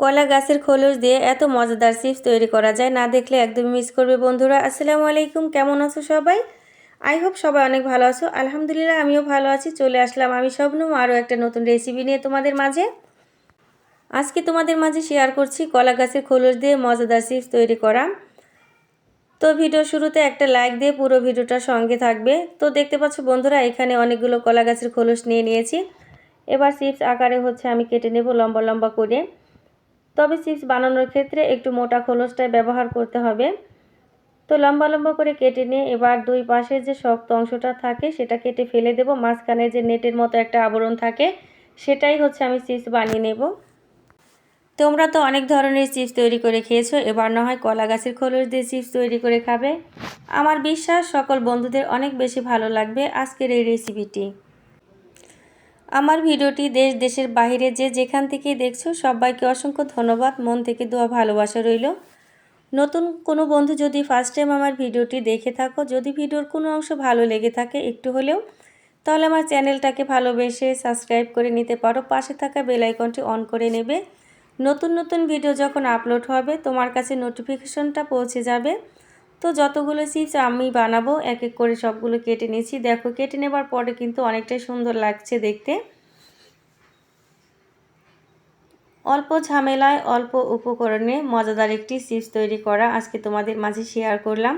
কলা গাছের খোলস দিয়ে এত মজাদার চিপস তৈরি করা যায় না দেখলে একদম মিস করবে বন্ধুরা। আসসালামু আলাইকুম, কেমন আছো সবাই? আই হোপ সবাই অনেক ভালো আছো। আলহামদুলিল্লাহ, আমিও ভালো আছি। চলে আসলাম আমি স্বপ্নম আরও একটা নতুন রেসিপি নিয়ে তোমাদের মাঝে। আজকে তোমাদের মাঝে শেয়ার করছি কলা গাছের খোলস দিয়ে মজাদার চিপস তৈরি করা। তো ভিডিও শুরুতে একটা লাইক দিয়ে পুরো ভিডিওটা সঙ্গে থাকবে। তো দেখতে পাচ্ছ বন্ধুরা, এখানে অনেকগুলো কলা গাছের খোলস নিয়ে নিয়েছি। এবার চিপস আকারে হচ্ছে আমি কেটে নেব লম্বা লম্বা করে। তবে চিপস বানানোর ক্ষেত্রে একটু মোটা খোলসটাই ব্যবহার করতে হবে। তো লম্বা লম্বা করে কেটে নিয়ে এবার দুই পাশে যে শক্ত অংশটা থাকে সেটা কেটে ফেলে দেব। মাঝখানে যে নেটের মতো একটা আবরণ থাকে সেটাই হচ্ছে আমি চিপস বানিয়ে নেব। তোমরা তো অনেক ধরনের চিপস তৈরি করে খেয়েছো, এবার না হয় কলা গাছের খোলস দিয়ে চিপস তৈরি করে খাবে। আমার বিশ্বাস সকল বন্ধুদের অনেক বেশি ভালো লাগবে আজকের এই রেসিপিটি আমার ভিডিওটি দেশ, দেশের বাহিরে যে যেখান থেকে দেখছ, সবাইকে অসংখ্য ধন্যবাদ। মন থেকে দোয়া, ভালোবাসা রইল। নতুন কোনো বন্ধু যদি ফার্স্ট টাইম আমার ভিডিওটি দেখে থাকো, যদি ভিডিওর কোনো অংশ ভালো লেগে থাকে একটু হলেও, তাহলে আমার চ্যানেলটাকে ভালোবেসে সাবস্ক্রাইব করে নিতে পারো। পাশে থাকা বেল আইকনটি অন করে নেবে। নতুন নতুন ভিডিও যখন আপলোড হবে, তোমার কাছে নোটিফিকেশনটা পৌঁছে যাবে। তো যতগুলো চিপস আমি বানাবো এক এক করে সবগুলো কেটে নিয়েছি। দেখো, কেটে নেবার পরে কিন্তু অনেকটাই সুন্দর লাগছে দেখতে। অল্প ঝামেলায়, অল্প উপকরণে মজাদার একটি চিপস তৈরি করা আজকে তোমাদের মাঝে শেয়ার করলাম।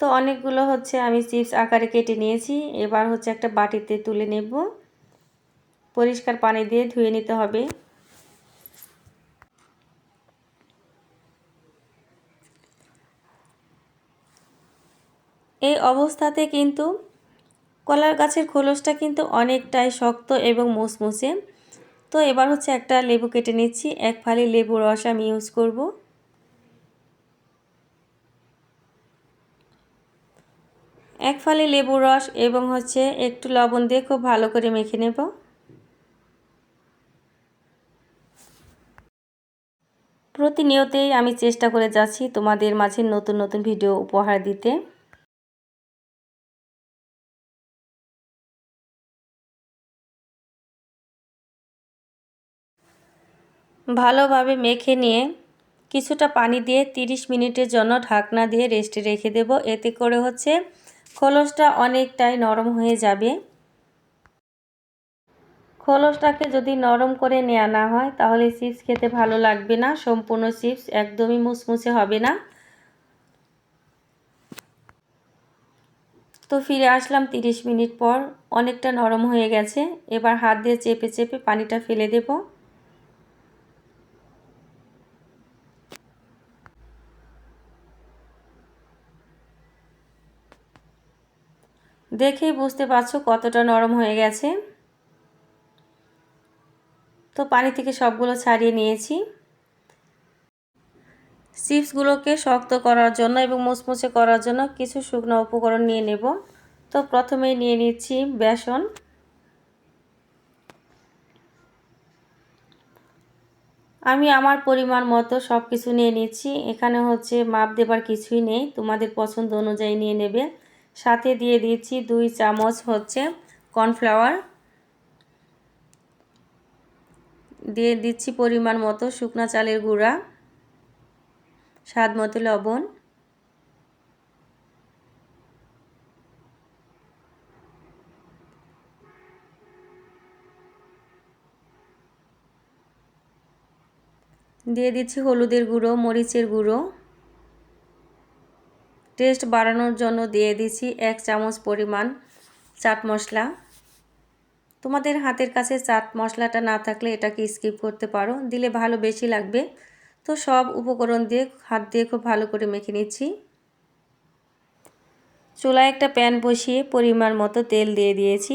তো অনেকগুলো হচ্ছে আমি চিপস আকারে কেটে নিয়েছি। এবার হচ্ছে একটা বাটিতে তুলে নেব। পরিষ্কার পানি দিয়ে ধুয়ে নিতে হবে। এই অবস্থাতে কিন্তু কলার গাছের খোলসটা কিন্তু অনেকটাই শক্ত এবং মুসমুসে। তো এবার হচ্ছে একটা লেবু কেটে নিচ্ছি, এক ফালি লেবু রস আমি ইউজ করব। এক ফালি লেবু রস এবং হচ্ছে একটু লবণ দিয়ে খুব ভালো করে মেখে নেব। প্রতিনিয়তেই আমি চেষ্টা করে যাচ্ছি তোমাদের মাঝে নতুন নতুন ভিডিও উপহার দিতে। ভালোভাবে মেখে নিয়ে কিছুটা পানি দিয়ে 30 মিনিটের জন্য ঢাকনা দিয়ে রেস্টে রেখে দেব। এতে করে হচ্ছে খোলসটা অনেকটাই নরম হয়ে যাবে। খোলসটাকে যদি নরম করে নেওয়া না হয়, তাহলে চিপস খেতে ভালো লাগবে না। সম্পূর্ণ চিপস একদমই মুসমুসে হবে না। তো ফিরে আসলাম 30 মিনিট পর। অনেকটা নরম হয়ে গেছে। এবার হাত দিয়ে চেপে চেপে পানিটা ফেলে দেবো। দেখেই বুঝতে পারছ কতটা নরম হয়ে গেছে। তো পানি থেকে সবগুলো ছাড়িয়ে নিয়েছি। চিপসগুলোকে শক্ত করার জন্য এবং মুচমুচে করার জন্য কিছু শুকনো উপকরণ নিয়ে নেব। তো প্রথমেই নিয়ে নিচ্ছি বেসন। আমি আমার পরিমাণ মতো সব কিছু নিয়ে নিচ্ছি। এখানে হচ্ছে মাপ দেবার কিছুই নেই। তোমাদের পছন্দ অনুযায়ী নিয়ে নেবে। সাথে দিয়ে দিচ্ছি দুই চামচ হচ্ছে কর্নফ্লাওয়ার। দিয়ে দিচ্ছি পরিমাণ মতো শুকনা চালের গুঁড়া, স্বাদ মতো লবণ। দিয়ে দিচ্ছি হলুদের গুঁড়ো, মরিচের গুঁড়ো। টেস্ট বাড়ানোর জন্য দিয়ে দিছি এক চামচ পরিমাণ চাট মশলা। তোমাদের হাতের কাছে চাট মশলাটা না থাকলে এটাকে স্কিপ করতে পারো, দিলে ভালো বেশি লাগবে। তো সব উপকরণ দিয়ে, হাত দিয়ে খুব ভালো করে মেখে নিচ্ছি। চুলায় একটা প্যান বসিয়ে পরিমাণ মতো তেল দিয়ে দিয়েছি।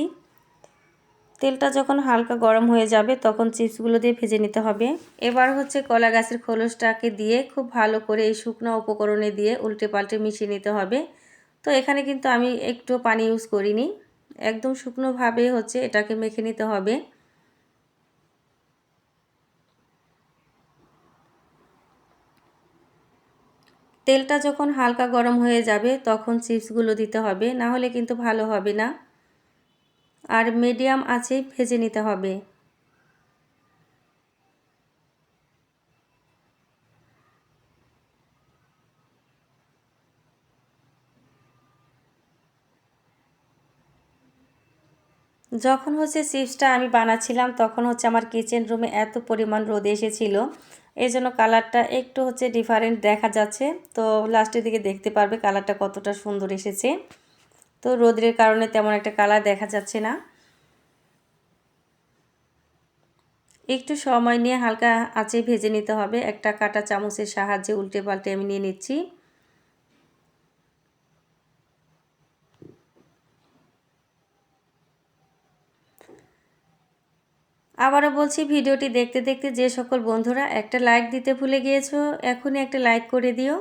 তেলটা যখন হালকা গরম হয়ে যাবে, তখন চিপসগুলো দিয়ে ভেজে নিতে হবে। এবার হচ্ছে কলা গাছের খোলসটাকে দিয়ে খুব ভালো করে এই শুকনো উপকরণে দিয়ে উল্টে পাল্টে মিশিয়ে নিতে হবে। তো এখানে কিন্তু আমি একটু পানি ইউজ করিনি। একদম শুকনোভাবে হচ্ছে এটাকে মেখে নিতে হবে। তেলটা যখন হালকা গরম হয়ে যাবে, তখন চিপসগুলো দিতে হবে। না হলে কিন্তু ভালো হবে না। আর মিডিয়াম আছে, ভেজে নিতে হবে। যখন হচ্ছে চিপসটা আমি বানাচ্ছিলাম, তখন হচ্ছে আমার কিচেন রুমে এত পরিমাণ রোদ এসেছিল। এই জন্য কালারটা একটু হচ্ছে ডিফারেন্ট দেখা যাচ্ছে। তো লাস্টের দিকে দেখতে পারবে কালারটা কতটা সুন্দর এসেছে। তো রোদের কারণে তেমন একটা কালার দেখা যাচ্ছে না। একটু সময় নিয়ে হালকা আঁচে ভেজে নিতে হবে। একটা কাটা চামচের সাহায্যে উল্টে পাল্টে আমি নিয়ে নিচ্ছি। আবারও বলছি, ভিডিওটি দেখতে দেখতে যে সকল বন্ধুরা একটা লাইক দিতে ভুলে গিয়েছো, এখনই একটা লাইক করে দিও।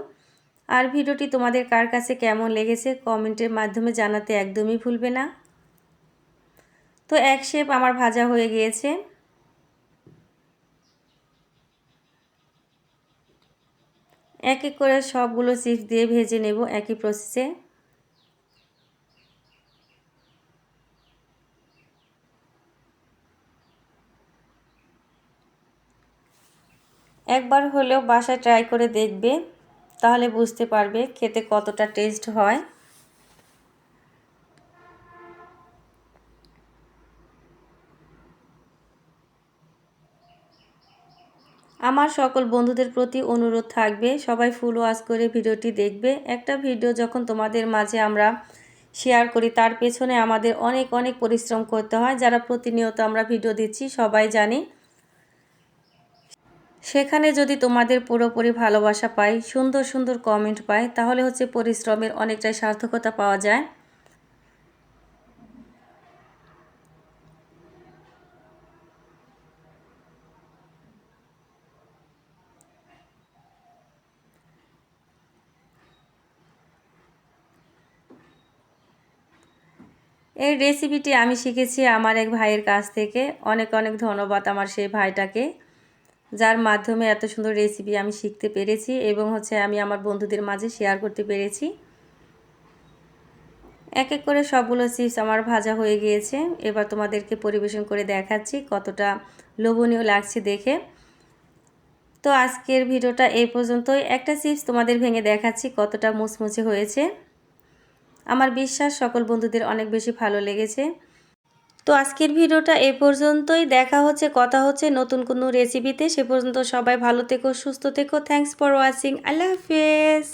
আর ভিডিওটি তোমাদের কার কাছে কেমন লেগেছে কমেন্টের মাধ্যমে জানাতে একদমই ভুলবে না। তো এক শেপ আমার ভাজা হয়ে গিয়েছে। এক এক করে সবগুলো চিপস দিয়ে ভেজে নেব একই প্রসেসে একবার হলেও বাসায় ট্রাই করে দেখবে। তাহলে বুঝতে পারবে খেতে কতটা টেস্ট হয়। আমার সকল বন্ধুদের প্রতি অনুরোধ থাকবে, সবাই ফুল ওয়াশ করে ভিডিওটি দেখবে। একটা ভিডিও যখন তোমাদের মাঝে আমরা শেয়ার করি, তার পেছনে আমাদের অনেক অনেক পরিশ্রম করতে হয়। যারা প্রতিনিয়ত আমরা ভিডিও দিচ্ছি, সবাই জানি সেখানে যদি তোমাদের পুরোপুরি ভালোবাসা পাই, সুন্দর সুন্দর কমেন্ট পাই, তাহলে হচ্ছে পরিশ্রমের অনেকটাই সার্থকতা পাওয়া যায়। এই রেসিপিটি আমি শিখেছি আমার এক ভাইয়ের কাছ থেকে। অনেক অনেক ধন্যবাদ আমার সেই ভাইটাকে। যার মাধ্যমে এত সুন্দর রেসিপি আমি শিখতে পেরেছি এবং হচ্ছে আমি আমার বন্ধুদের মাঝে শেয়ার করতে পেরেছি। এক এক করে সবগুলো চিপস আমার ভাজা হয়ে গিয়েছে। এবার তোমাদেরকে পরিবেশন করে দেখাচ্ছি কতটা লোভনীয় লাগছে দেখে। তো আজকের ভিডিওটা এই পর্যন্তই। একটা চিপস তোমাদের ভেঙে দেখাচ্ছি কতটা মুচমুচে হয়েছে। আমার বিশ্বাস সকল বন্ধুদের অনেক বেশি ভালো লেগেছে। তো আজকের ভিডিওটা এ পর্যন্তই। দেখা হচ্ছে, কথা হচ্ছে নতুন কোনো রেসিপিতে সে পর্যন্ত সবাই ভালো থেকো, সুস্থ থেকো। থ্যাংকস ফর ওয়াচিং আল্লাহ হাফেজ।